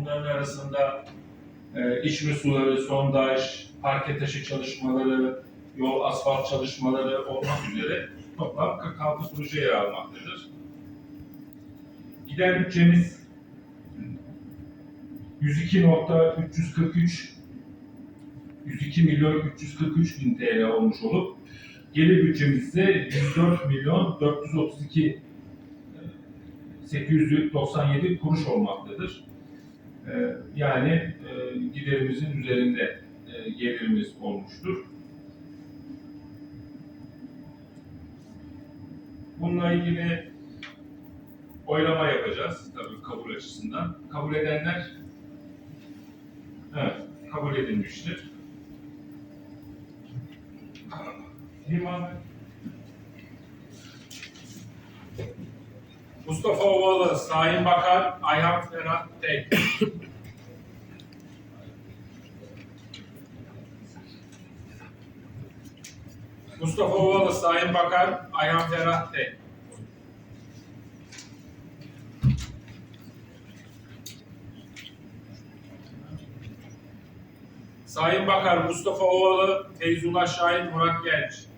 Bunların arasında e, içme suları, sondaj, parke taşı çalışmaları, yol asfalt çalışmaları olmak üzere toplam 46 proje yer almaktadır. Gider bütçemiz 102.343 102 milyon 343 bin TL olmuş olup gelir bütçemiz ise 104 milyon 432 e, 897 kuruş olmaktadır. E, Yani e, giderimizin üzerinde e, gelirimiz olmuştur. Bununla ilgili oylama yapacağız tabii kabul açısından. Kabul edenler evet, kabul edilmiştir. Liman Mustafa Ovalı, Sayın Bakan, Ayhan Ferhat Tek. Mustafa Ovalı, Sayın Bakan, Ayhan Ferhat Tek. Sayın Bakan, Mustafa Ovalı, Feyzullah Şahin, Murat Genç.